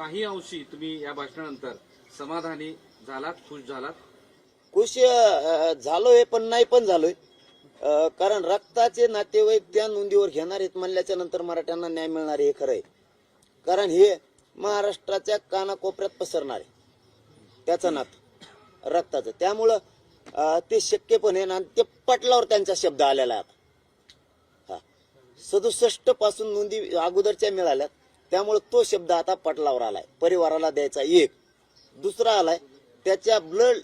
काही अंशी तुम्ही या भाषणानंतर समाधानी झालात खुश झालात? खुश झालोय पण नाही पण झालोय. कारण रक्ताचे नातेवाईक त्या नोंदीवर घेणार आहेत म्हणल्याच्या नंतर मराठ्यांना न्याय मिळणार हे खरं आहे. कारण हे महाराष्ट्राच्या कानाकोपऱ्यात पसरणार आहे. त्याचं नात रक्ताचं. त्यामुळं ते शक्य पण आहे आणि ते पटलावर त्यांचा शब्द आलेला आहे आता. हा. सदुसष्टपासून नोंदी अगोदरच्या मिळाल्यात. त्यामुळे तो शब्द आता पटलावर आलाय. परिवाराला द्यायचा एक. दुसरा आलाय त्याच्या ब्लड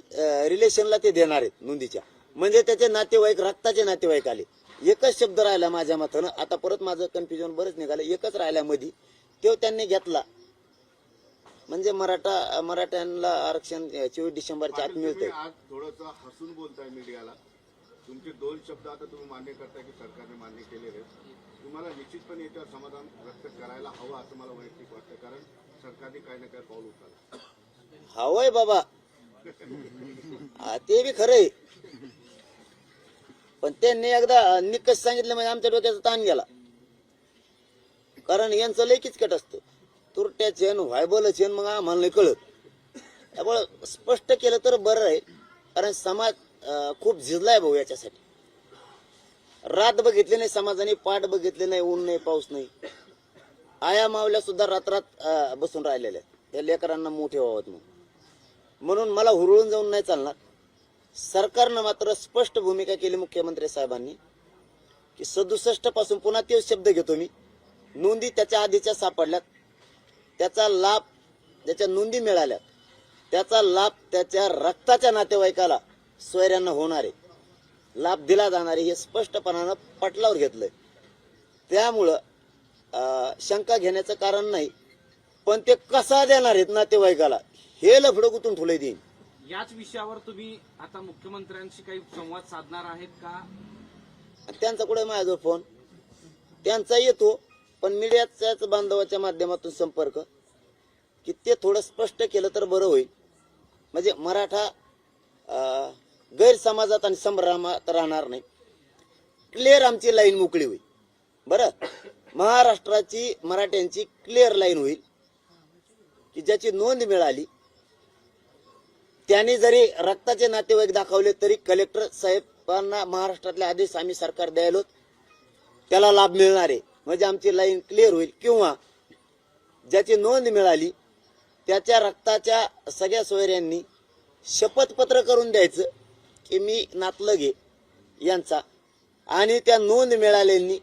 रिलेशनला ते देणार आहेत नोंदीच्या. म्हणजे त्याचे नातेवाईक रक्ताचे नातेवाईक आले. एकच शब्द राहिला माझ्या मतानं. आता परत माझं कन्फ्युजन बरंच निघालं. एकच राहिला मध्ये तो त्यांनी घेतला. म्हणजे मराठा मराठ्यांना आरक्षण चोवीस डिसेंबरच्या आत मिळतंय. आज थोडस हसून बोलताय मीडियाला. तुमचे दोन शब्द आता तुम्ही मान्य करताय की सरकारने मान्य केलेले आहेत. तुम्हाला निश्चितपणे याच्यावर समाधान व्यक्त करायला हवं असं मला वैयक्तिक वाटतं कारण सरकारने काही ना काही पाऊल उचललं. हवंय बाबा. ते बी खरंय. पण त्यांनी एकदा निकष सांगितलं म्हणजे आमच्या डोक्याचा ताण गेला. कारण यांचं लय किचकट असतं. तुरट्या चेन व्हायबल चेन मग आम्हाला नाही कळत. त्यामुळं स्पष्ट केलं तर बरं आहे. कारण समाज खूप झिजलाय भाऊ याच्यासाठी. रात बघितली नाही समाजाने पाठ बघितले नाही ऊन नाही पाऊस नाही. आया मावल्या सुद्धा रात्रात बसून राहिलेल्या या लेकरांना मोठे व्हावत म्हणून. म्हणून मला हुरळून जाऊन नाही चालणार. सरकारनं मात्र स्पष्ट भूमिका केली मुख्यमंत्री साहेबांनी की सदुसष्टपासून पुन्हा ते शब्द घेतो मी. नोंदी त्याच्या आधीच्या सापडल्यात. त्याचा लाभ ज्याच्या नोंदी मिळाल्यात. त्याचा लाभ त्याच्या रक्ताच्या नातेवाईकाला सोयऱ्यांना होणार आहे. लाभ दिला जाणार आहे हे स्पष्टपणानं पटलावर घेतलंय. त्यामुळं शंका घेण्याचं कारण नाही पण ते कसा देणार आहेत नातेवाईकाला हे लफडं गुतून ठेवलंय देईन याच विषयावर तुम्ही आता मुख्यमंत्र्यांशी काही संवाद साधणार आहेत का? त्यांचा कुठे माझ्याजवळ फोन? त्यांचा येतो पण मीडियाच्याच बांधवाच्या माध्यमातून संपर्क. की ते थोडं स्पष्ट केलं तर बरं होईल. म्हणजे मराठा गैरसमाजात आणि संभ्रमात राहणार नाही. क्लिअर आमची लाईन मोकळी होईल. बरं? महाराष्ट्राची मराठ्यांची क्लिअर लाईन होईल. की ज्याची नोंद मिळाली त्यांनी जरी रक्ताचे नातेवाईक दाखवले तरी कलेक्टर साहेबांना महाराष्ट्रातले आदेश आम्ही सरकार द्यायलो त्याला लाभ मिळणार आहे. म्हणजे आमची लाईन क्लिअर होईल. किंवा ज्याची नोंद मिळाली त्याच्या रक्ताच्या सगळ्या सोयऱ्यांनी शपथपत्र करून द्यायचं की मी नातलगे यांचा. आणि त्या नोंद मिळालेली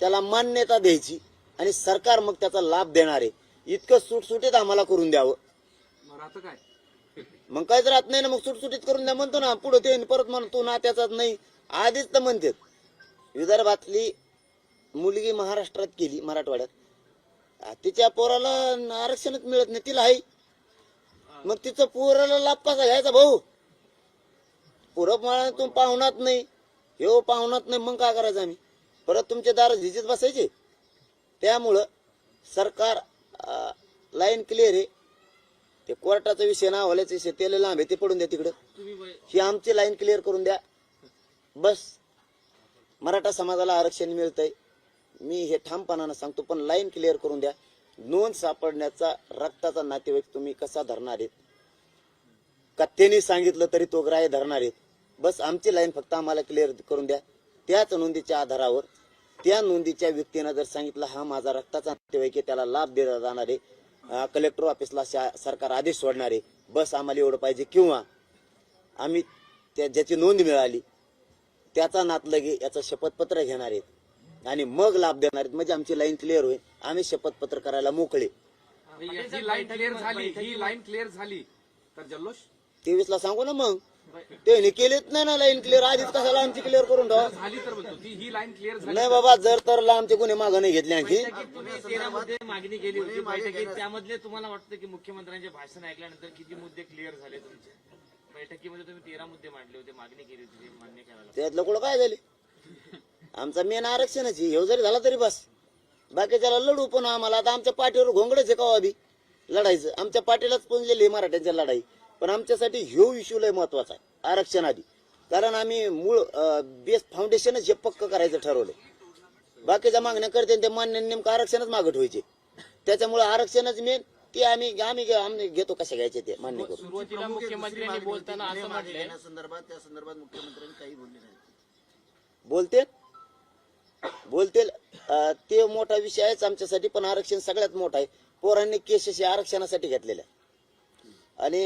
त्याला मान्यता द्यायची आणि सरकार मग त्याचा लाभ देणार आहे. इतकं सुटसुटीत आम्हाला करून द्यावं. काय? मग काहीच राहत नाही ना मग सुटसुटीत करून द्या म्हणतो ना. पुढे ते परत म्हणतो ना त्याचाच नाही. आधीच तर म्हणतात. विदर्भातली मुलगी महाराष्ट्रात केली मराठवाड्यात. तिच्या पोराला आरक्षणच मिळत नाही तिला आहे. मग तिचं पोराला लाभ कसा घ्यायचा भाऊ. पुरं मला तू पाहुणात नाही. हो पाहुणात नाही मग काय करायचं आम्ही? परत तुमचे दार झिजीत बसायचे? त्यामुळं सरकार लाईन क्लिअर आहे. ते कोर्टाचा विषय ना हवाल्याचा विषय त्याला लांब आहे ते पडून द्या तिकडं. ही आमची लाईन क्लिअर करून द्या. बस. मराठा समाजाला आरक्षण मिळतंय. मी हे ठामपणानं सांगतो पण लाईन क्लिअर करून द्या. नोंद सापडण्याचा रक्ताचा नातेवाईक तुम्ही कसा धरणार आहेत? का सांगितलं तरी तो ग्राह्य धरणार आहे. बस आमची लाईन फक्त आम्हाला क्लिअर करून द्या. त्याच नोंदीच्या आधारावर त्या नोंदीच्या व्यक्तीनं जर सांगितलं हा माझा रक्ताचा नातेवाईक आहे त्याला लाभ दिला जाणार आहे. कलेक्टर ऑफिसला शा- सरकार आदेश सोडणार आहे. बस आम्हाला एवढं पाहिजे किंवा आम्ही त्या ज्याची नोंद मिळाली त्याचा नातलगे याचं शपथपत्र घेणार आहेत. आणि मग लाभ देणार आहेत. म्हणजे आमची लाईन क्लिअर होईल. आम्ही शपथपत्र करायला मोकळे. ही लाईन क्लिअर झाली ही लाईन क्लिअर झाली. तर जल्लोष. तेवीस ला सांगू ना मग. त्यांनी केलेच नाही ना लाईन क्लिअर आधीच कशाला आमची क्लिअर करून ठेवा? झाली तर म्हणतो ती ही लाईन क्लिअर झाली नाही बाबा जर तर आमचे कोणी मागं नाही घेतले आणखी. बैठकीत तुम्ही तेरामध्ये मागणी केली होती. बैठकीत त्यामधले तुम्हाला वाटतं की मुख्यमंत्र्यांचे भाषण ऐकल्यानंतर किती मुद्दे क्लिअर झाले तुमचे? बैठकीमध्ये तुम्ही तेरा मुद्दे मांडले होते मागणी केली होती मान्य करायला त्यातलं कुठं काय झाले? आमचा मेन आरक्षणच आहे. ह्यो जरी झाला तरी बस. बाकीच्याला लढू पण आम्हाला. आता आमच्या पाठीवर घोंगडच आहे का बी. लढायचं. आमच्या पाठीलाच पुंजलेली आहे मराठ्यांच्या लढाई. पण आमच्यासाठी ह्यो इश्यू लय महत्त्वाचा आहे आरक्षण आधी. कारण आम्ही मूळ बेस फाउंडेशनच हे पक्क करायचं ठरवलं बाकीच्या मागण्या करते ते मान्य नेमकं आरक्षणच मागत व्हायचे त्याच्यामुळे आरक्षणच मेन ते आम्ही आम्ही आम्ही घेतो कशा घ्यायचे ते मान्य करू सुरुवातीला मुख्यमंत्र्यांनी बोलताना असं म्हटलंय. संदर्भात त्या संदर्भात मुख्यमंत्र्यांनी काही बोलले नाही. बोलतील? बोलतील. ते मोठा विषय आहेच आमच्यासाठी पण आरक्षण सगळ्यात मोठा आहे. पोरांनी केसेस हे आरक्षणासाठी घेतलेलं आहे. आणि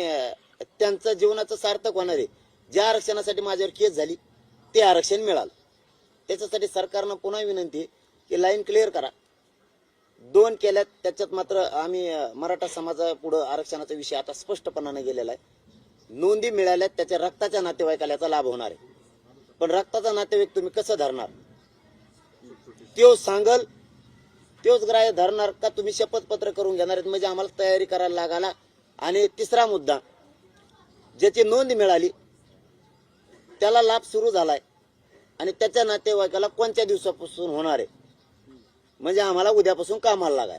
त्यांचं जीवनाचं सार्थक होणार आहे. ज्या आरक्षणासाठी माझ्यावर केस झाली ते आरक्षण मिळालं. त्याच्यासाठी सरकारनं पुन्हा विनंती आहे की लाईन क्लिअर करा. दोन केल्यात त्याच्यात मात्र आम्ही मराठा समाजापुढं आरक्षणाचा विषय आता स्पष्टपणाने गेलेला आहे. नोंदी मिळाल्यात त्याच्या रक्ताच्या नातेवाईकाला याचा लाभ होणार आहे. पण रक्ताचा नातेवाईक तुम्ही कसं धरणार? त्यो सांगल त्योच ग्राह्य धरणार का तुम्ही शपथपत्र करून घेणार आहेत? म्हणजे आम्हाला तयारी करायला लागाला आणि तिसरा मुद्दा ज्याची नोंद मिळाली त्याला लाभ सुरू झालाय. आणि त्याच्या नातेवाईकाला कोणत्या दिवसापासून होणार आहे? म्हणजे आम्हाला उद्यापासून कामाला लागाय